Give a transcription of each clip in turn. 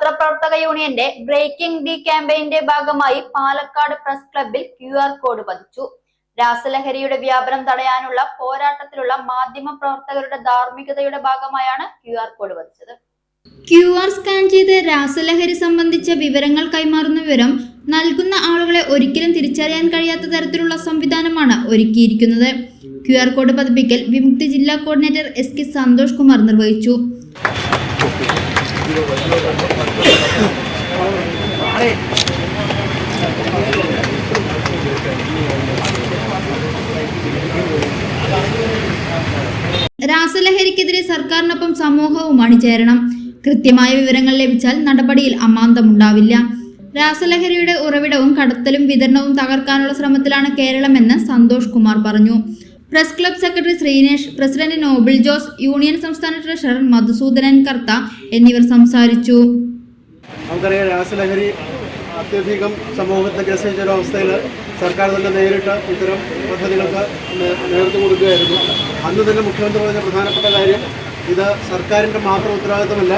പ്രവർത്തക യൂണിയന്റെ breaking D ക്യാമ്പയിന്റെ ഭാഗമായി പാലക്കാട് പ്രസ് ക്ലബിൽ ക്യു ആർ കോഡ് പതിച്ചു. രാസലഹരിയുടെ വ്യാപനം തടയാനുള്ള പോരാട്ടത്തിലുള്ള മാധ്യമ പ്രവർത്തകരുടെ ധാർമ്മികതയുടെ ഭാഗമായാണ് ക്യു ആർ കോഡ് പതിച്ചത്. ക്യു ആർ സ്കാൻ ചെയ്ത് രാസലഹരി സംബന്ധിച്ച വിവരങ്ങൾ കൈമാറുന്ന വിവരം നൽകുന്ന ആളുകളെ ഒരിക്കലും തിരിച്ചറിയാൻ കഴിയാത്ത തരത്തിലുള്ള സംവിധാനമാണ് ഒരുക്കിയിരിക്കുന്നത്. ക്യു ആർ കോഡ് പതിപ്പിക്കൽ വിമുക്തി ജില്ലാ coordinator S K Santhosh Kumar നിർവഹിച്ചു. രാസലഹരിക്കെതിരെ സർക്കാരിനൊപ്പം സമൂഹവും അണിചേരണം കൃത്യമായ വിവരങ്ങൾ ലഭിച്ചാൽ നടപടിയിൽ അമാന്തമുണ്ടാവില്ല. രാസലഹരിയുടെ ഉറവിടവും കടത്തലും വിതരണവും തകർക്കാനുള്ള ശ്രമത്തിലാണ് കേരളമെന്ന് സന്തോഷ് കുമാർ പറഞ്ഞു. Press club secretary Sreenesh president Noble Jose union സംസ്ഥാന ട്രഷറർ മധുസൂദനൻ കർത്ത എന്നിവർ സംസാരിച്ചു. നമുക്കറിയാം രാസലഹരി അത്യധികം സമൂഹത്തെ ഗ്രസിച്ച അവസ്ഥയിൽ സർക്കാർ തന്നെ നേരിട്ട് ഇത്തരം പദ്ധതികൾക്ക് നേതൃത്വം കൊടുക്കുകയായിരുന്നു. അന്ന് തന്നെ മുഖ്യമന്ത്രി പറഞ്ഞ പ്രധാനപ്പെട്ട കാര്യം ഇത് സർക്കാരിന്റെ മാത്രം ഉത്തരവാദിത്തമല്ല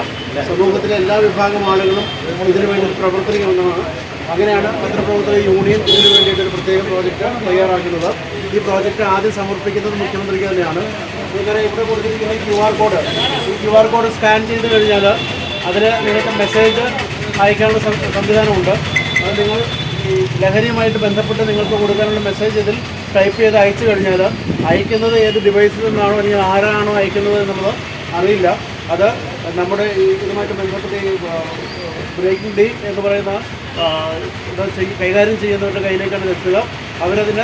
സമൂഹത്തിലെ എല്ലാ വിഭാഗം ആളുകളും ഇതിനു വേണ്ടി പ്രവർത്തിക്കണമെന്നാണ് അങ്ങനെയാണ് പത്രപ്രവർത്തക യൂണിയൻ ഇതിനു വേണ്ടിയിട്ട് ഒരു പ്രത്യേക പ്രോജക്റ്റ് തയ്യാറാക്കുന്നത്. ഈ പ്രോജക്റ്റ് ആദ്യം സമർപ്പിക്കുന്നത് മുഖ്യമന്ത്രിക്ക് തന്നെയാണ്. അതുപോലെ ഇവിടെ കൊടുത്തിരിക്കുന്ന ക്യു ആർ കോഡ് ഈ ക്യു ആർ കോഡ് സ്കാൻ ചെയ്ത് കഴിഞ്ഞാൽ അതിൽ നിങ്ങൾക്ക് മെസ്സേജ് അയക്കാനുള്ള സംവിധാനമുണ്ട്. അത് നിങ്ങൾ ഈ ലഹരിയുമായിട്ട് ബന്ധപ്പെട്ട് നിങ്ങൾക്ക് കൊടുക്കാനുള്ള മെസ്സേജ് ഇതിൽ ടൈപ്പ് ചെയ്ത് അയച്ചു കഴിഞ്ഞാൽ അയക്കുന്നത് ഏത് ഡിവൈസിൽ നിന്നാണോ അല്ലെങ്കിൽ ആരാണോ അയക്കുന്നത് എന്നുള്ളത് അറിയില്ല. അത് നമ്മുടെ ഈ ഇതുമായിട്ട് ബന്ധപ്പെട്ട് ഈ ബ്രേക്കിംഗ് ഡേ എന്ന് പറയുന്ന ഇത് കൈകാര്യം ചെയ്യുന്നവരുടെ കയ്യിലേക്കാണ് എത്തുക. അവരതിനെ